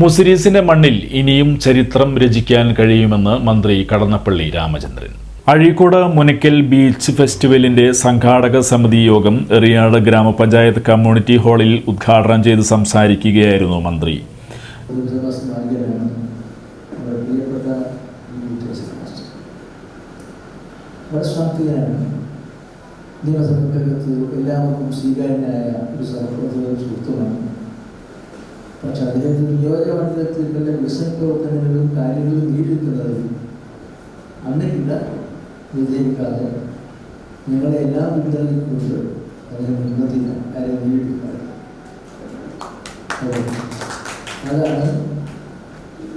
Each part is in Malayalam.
മുസിരീസിന്റെ മണ്ണിൽ ഇനിയും ചരിത്രം രചിക്കാൻ കഴിയുമെന്ന് മന്ത്രി കടന്നപ്പള്ളി രാമചന്ദ്രൻ. അഴീക്കോട് മുനക്കൽ ബീച്ച് ഫെസ്റ്റിവലിന്റെ സംഘാടക സമിതി യോഗം എറിയാട് ഗ്രാമപഞ്ചായത്ത് കമ്മ്യൂണിറ്റി ഹാളിൽ ഉദ്ഘാടനം ചെയ്ത് സംസാരിക്കുകയായിരുന്നു മന്ത്രി. സ്വീകാര്യനായ ഒരു സുഹൃത്തുമാണ് പക്ഷെ അദ്ദേഹത്തിന് നിയോജകമണ്ഡലത്തിലുള്ള വികസന പ്രവർത്തനങ്ങളിലും കാര്യങ്ങളും നീടിക്കുന്നതിൽ അന്നില്ല വിജയിക്കാതെ. ഞങ്ങളെ എല്ലാം പിന്തുണയ്ക്കുന്നുണ്ട് അതിന് മുന്നതില്ല കാര്യം നീടിക്കാതെ അതാണ്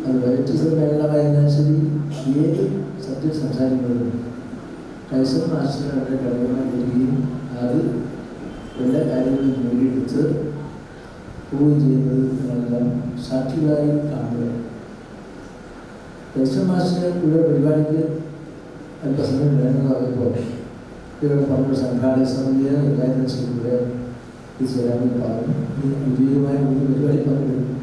അത് വ്യത്യസ്ത മേഖലമായിരുന്നാൽ ശരി ഏത് സത്യം സംസാരിക്കുന്നതും. ടൈസൺ മാസ്റ്ററുടെ കഴിവുകൾ വരികയും അത് എല്ലാ കാര്യങ്ങളും നേടിയെടുത്ത് പോവുകയും ചെയ്യുന്നത് നിങ്ങളെല്ലാം സാക്ഷികളായി കാണുക ടൈസൺ മാസ്റ്റർ ഇവിടെ പരിപാടിക്ക് അല്പസമയം വേണമെന്ന് പറയുമ്പോൾ ഇവിടെ പറഞ്ഞ സംഘാടക സമിതിയെ ഗൈഡൻസ് ഇവിടെ എത്തിച്ചേരാമെന്ന് പറഞ്ഞു ഈ വിജയമായ ഒരു പരിപാടി പങ്കെടുക്കും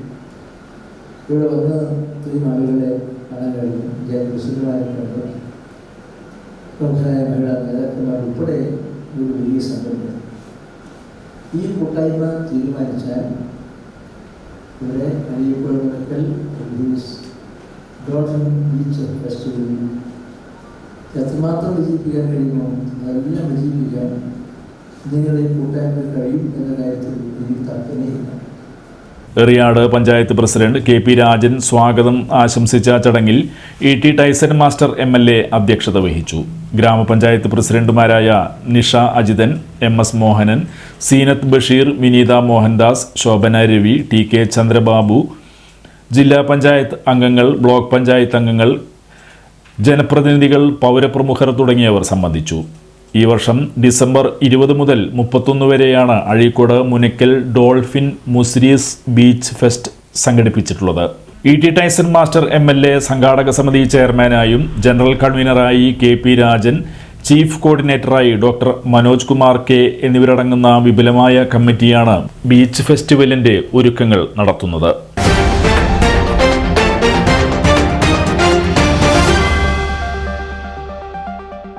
ഇവിടെ വന്ന് ഇത്രയും ആളുകളെ കാണാൻ കഴിഞ്ഞു ഞാൻ പ്രസിഡന്റായി കണ്ടു പ്രമുഖരായ മഹിളാ നേതാക്കന്മാർ ഉൾപ്പെടെ ഒരു വലിയ സംഘടന ഈ കൂട്ടായ്മ തീരുമാനിച്ചാൽ ഇവിടെ അരിയപ്പോൾ മുടക്കൽ ഡോൾഫിൻ ബീച്ച് ഫെസ്റ്റിവൽ എത്രമാത്രം വിജയിപ്പിക്കാൻ കഴിയുമോ അതെല്ലാം വിജയിപ്പിക്കാൻ നിങ്ങളുടെ ഈ കൂട്ടായ്മ കഴിയും എന്ന കാര്യത്തിൽ എനിക്ക് തർക്കമേയില്ല Eriyad panchayat president K P Rajan സ്വാഗതം ആശംസിച്ച ചടങ്ങിൽ E T Taison master M L A അധ്യക്ഷത വഹിച്ചു. ഗ്രാമപഞ്ചായത്ത് പ്രസിഡന്റുമാരായ Nisha Ajithan M S Mohanan Seenath Basheer Vineetha Mohandas Shobhana Ravi T K Chandrababu ജില്ലാ പഞ്ചായത്ത് അംഗങ്ങൾ ബ്ലോക്ക് പഞ്ചായത്ത് അംഗങ്ങൾ ജനപ്രതിനിധികൾ പൗരപ്രമുഖർ തുടങ്ങിയവർ സംബന്ധിച്ചു. ഈ വർഷം ഡിസംബർ ഇരുപത് മുതൽ മുപ്പത്തൊന്ന് വരെയാണ് Azhikode Munakkal dolphin Muziris beach fest സംഘടിപ്പിച്ചിട്ടുള്ളത്. E T Taison master M L A സംഘാടക സമിതി ചെയർമാനായും ജനറൽ കൺവീനറായി കെ പി രാജൻ ചീഫ് കോർഡിനേറ്ററായി ഡോക്ടർ മനോജ് കുമാർ കെ എന്നിവരടങ്ങുന്ന വിപുലമായ കമ്മിറ്റിയാണ് ബീച്ച് ഫെസ്റ്റിവലിന്റെ ഒരുക്കങ്ങൾ നടത്തുന്നത്.